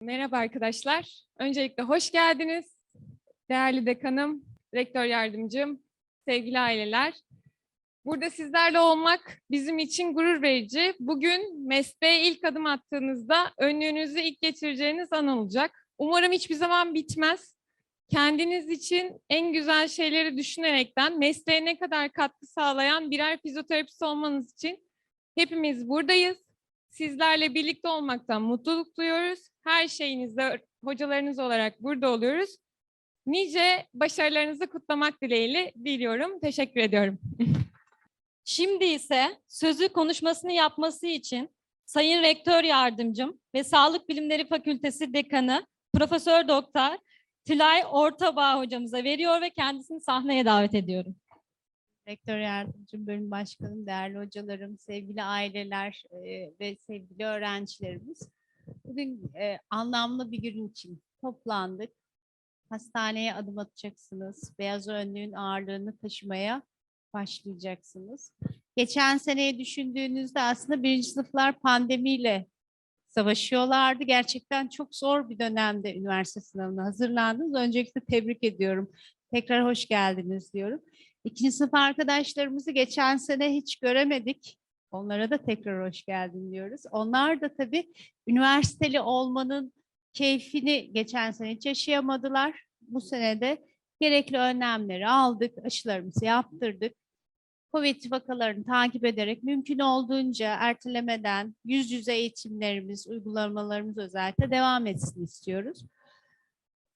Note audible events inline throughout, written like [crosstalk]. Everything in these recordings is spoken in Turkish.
Merhaba arkadaşlar. Öncelikle hoş geldiniz. Değerli dekanım, rektör yardımcım, sevgili aileler. Burada sizlerle olmak bizim için gurur verici. Bugün mesleğe ilk adım attığınızda önlüğünüzü ilk geçireceğiniz an olacak. Umarım hiçbir zaman bitmez. Kendiniz için en güzel şeyleri düşünerekten mesleğe ne kadar katkı sağlayan birer fizyoterapist olmanız için hepimiz buradayız. Sizlerle birlikte olmaktan mutluluk duyuyoruz. Her şeyinizde hocalarınız olarak burada oluyoruz. Nice başarılarınızı kutlamak dileğiyle diliyorum. Teşekkür ediyorum. [laughs] Şimdi ise sözü konuşmasını yapması için Sayın Rektör Yardımcım ve Sağlık Bilimleri Fakültesi Dekanı Profesör Doktor Tülay Ortabağ hocamıza veriyor ve kendisini sahneye davet ediyorum. Rektör yardımcım, bölüm başkanım, değerli hocalarım, sevgili aileler e, ve sevgili öğrencilerimiz. Bugün e, anlamlı bir gün için toplandık. Hastaneye adım atacaksınız. Beyaz önlüğün ağırlığını taşımaya başlayacaksınız. Geçen seneyi düşündüğünüzde aslında birinci sınıflar pandemiyle savaşıyorlardı. Gerçekten çok zor bir dönemde üniversite sınavına hazırlandınız. Öncelikle tebrik ediyorum. Tekrar hoş geldiniz diyorum. İkinci sınıf arkadaşlarımızı geçen sene hiç göremedik. Onlara da tekrar hoş geldin diyoruz. Onlar da tabii üniversiteli olmanın keyfini geçen sene hiç yaşayamadılar. Bu sene de gerekli önlemleri aldık, aşılarımızı yaptırdık. Covid vakalarını takip ederek mümkün olduğunca ertelemeden yüz yüze eğitimlerimiz, uygulamalarımız özellikle devam etsin istiyoruz.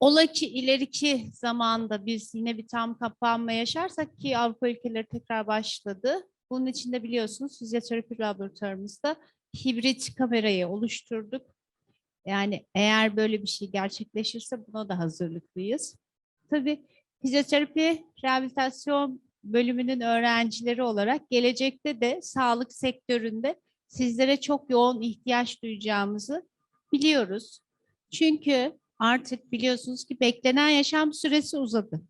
Ola ki ileriki zamanda biz yine bir tam kapanma yaşarsak ki Avrupa ülkeleri tekrar başladı. Bunun için de biliyorsunuz fizyoterapi laboratuvarımızda hibrit kamerayı oluşturduk. Yani eğer böyle bir şey gerçekleşirse buna da hazırlıklıyız. Tabii fizyoterapi rehabilitasyon bölümünün öğrencileri olarak gelecekte de sağlık sektöründe sizlere çok yoğun ihtiyaç duyacağımızı biliyoruz. Çünkü artık biliyorsunuz ki beklenen yaşam süresi uzadı.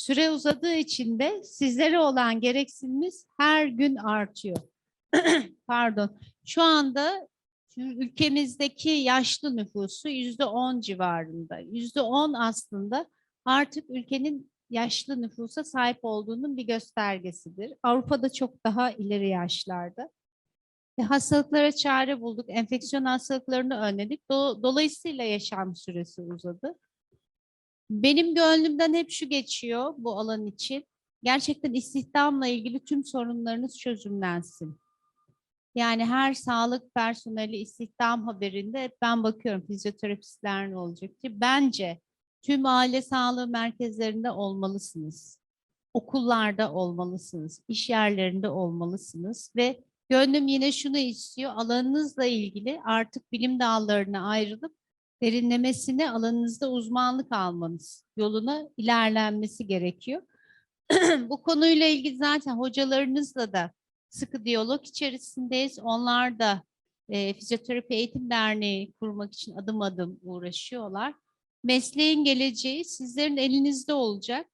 Süre uzadığı için de sizlere olan gereksinimiz her gün artıyor. [clears throat] Pardon. Şu anda ülkemizdeki yaşlı nüfusu yüzde on civarında. Yüzde on aslında artık ülkenin yaşlı nüfusa sahip olduğunun bir göstergesidir. Avrupa'da çok daha ileri yaşlarda. Ve hastalıklara çare bulduk, enfeksiyon hastalıklarını önledik. Do- dolayısıyla yaşam süresi uzadı. Benim gönlümden hep şu geçiyor bu alan için. Gerçekten istihdamla ilgili tüm sorunlarınız çözümlensin. Yani her sağlık personeli istihdam haberinde hep ben bakıyorum fizyoterapistler ne olacak diye. Bence tüm aile sağlığı merkezlerinde olmalısınız. Okullarda olmalısınız, iş yerlerinde olmalısınız ve Gönlüm yine şunu istiyor, alanınızla ilgili artık bilim dallarına ayrılıp derinlemesine alanınızda uzmanlık almanız yoluna ilerlenmesi gerekiyor. [clears throat] Bu konuyla ilgili zaten hocalarınızla da sıkı diyalog içerisindeyiz. Onlar da e, Fizyoterapi Eğitim Derneği kurmak için adım adım uğraşıyorlar. Mesleğin geleceği sizlerin elinizde olacak.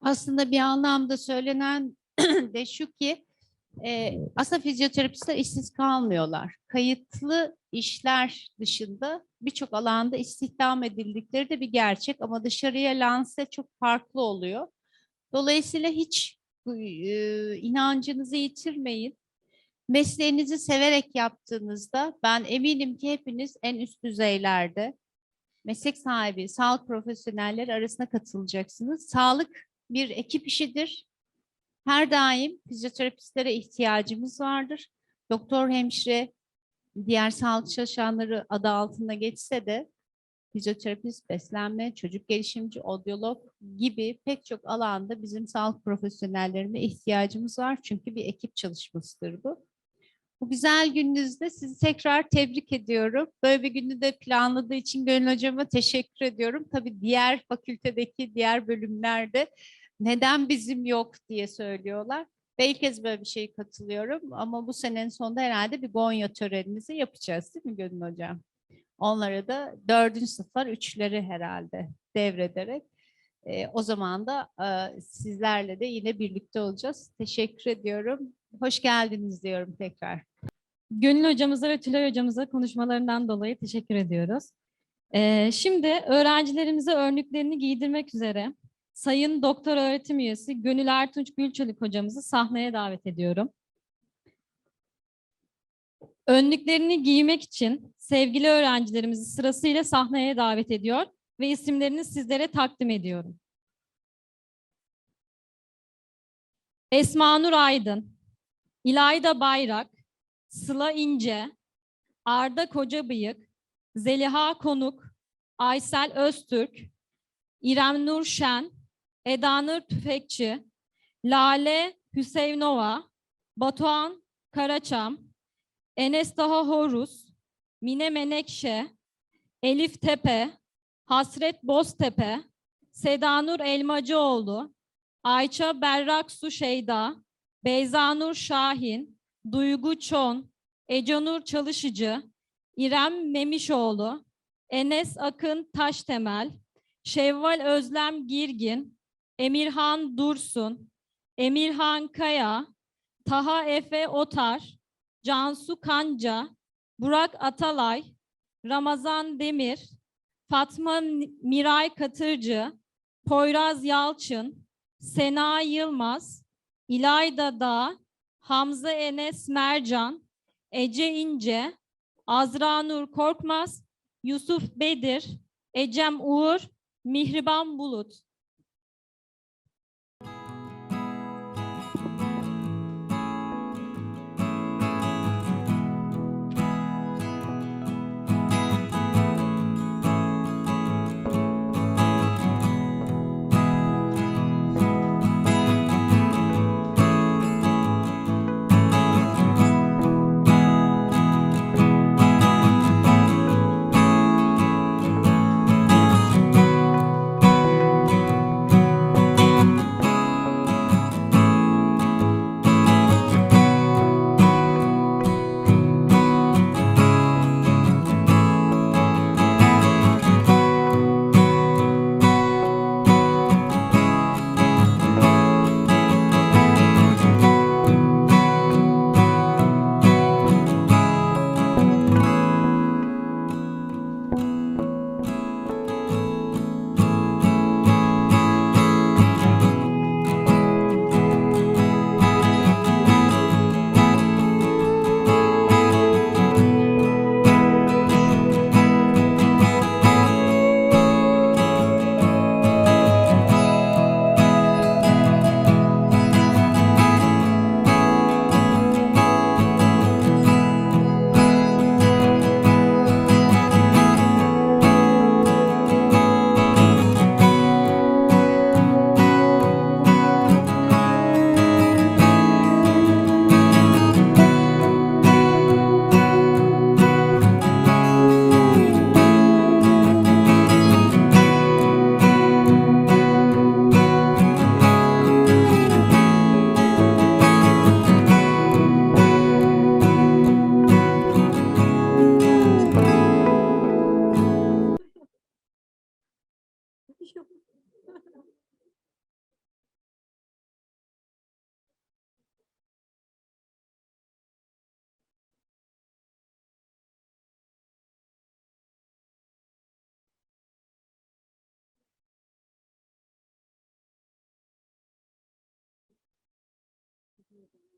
Aslında bir anlamda söylenen [clears throat] de şu ki, e, aslında fizyoterapistler işsiz kalmıyorlar. Kayıtlı işler dışında birçok alanda istihdam edildikleri de bir gerçek ama dışarıya lanse çok farklı oluyor. Dolayısıyla hiç e, inancınızı yitirmeyin. Mesleğinizi severek yaptığınızda ben eminim ki hepiniz en üst düzeylerde meslek sahibi, sağlık profesyonelleri arasına katılacaksınız. Sağlık bir ekip işidir. Her daim fizyoterapistlere ihtiyacımız vardır. Doktor, hemşire, diğer sağlık çalışanları adı altında geçse de fizyoterapist, beslenme, çocuk gelişimci, odyolog gibi pek çok alanda bizim sağlık profesyonellerine ihtiyacımız var. Çünkü bir ekip çalışmasıdır bu. Bu güzel gününüzde sizi tekrar tebrik ediyorum. Böyle bir günü de planladığı için Gönül Hocama teşekkür ediyorum. Tabii diğer fakültedeki diğer bölümlerde neden bizim yok diye söylüyorlar. Ve ilk kez böyle bir şey katılıyorum ama bu senenin sonunda herhalde bir Gonya törenimizi yapacağız değil mi Gönül Hocam? Onlara da dördüncü sınıflar üçleri herhalde devrederek e, o zaman da e, sizlerle de yine birlikte olacağız. Teşekkür ediyorum. Hoş geldiniz diyorum tekrar. Gönül hocamıza ve Tülay hocamıza konuşmalarından dolayı teşekkür ediyoruz. Ee, şimdi öğrencilerimize örneklerini giydirmek üzere Sayın Doktor Öğretim Üyesi Gönül Ertunç Gülçelik hocamızı sahneye davet ediyorum. Önlüklerini giymek için sevgili öğrencilerimizi sırasıyla sahneye davet ediyor ve isimlerini sizlere takdim ediyorum. Esma Nur Aydın, İlayda Bayrak, Sıla İnce, Arda Kocabıyık, Zeliha Konuk, Aysel Öztürk, İrem Nur Şen, Eda Nur Tüfekçi, Lale Hüseyinova, Batuhan Karaçam, Enes Daha Horus, Mine Menekşe, Elif Tepe, Hasret Boztepe, Sedanur Elmacıoğlu, Ayça Berraksu Şeyda, Beyza Nur Şahin, Duygu Çon, Ecanur Çalışıcı, İrem Memişoğlu, Enes Akın Taştemel, Şevval Özlem Girgin, Emirhan Dursun, Emirhan Kaya, Taha Efe Otar, Cansu Kanca, Burak Atalay, Ramazan Demir, Fatma Miray Katırcı, Poyraz Yalçın, Sena Yılmaz, İlayda Dağ, Hamza Enes Mercan, Ece İnce, Azra Nur Korkmaz, Yusuf Bedir, Ecem Uğur, Mihriban Bulut. anything.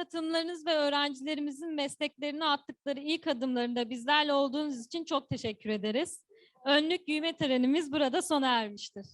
Katılımlarınız ve öğrencilerimizin mesleklerine attıkları ilk adımlarında bizlerle olduğunuz için çok teşekkür ederiz. Önlük giyme törenimiz burada sona ermiştir.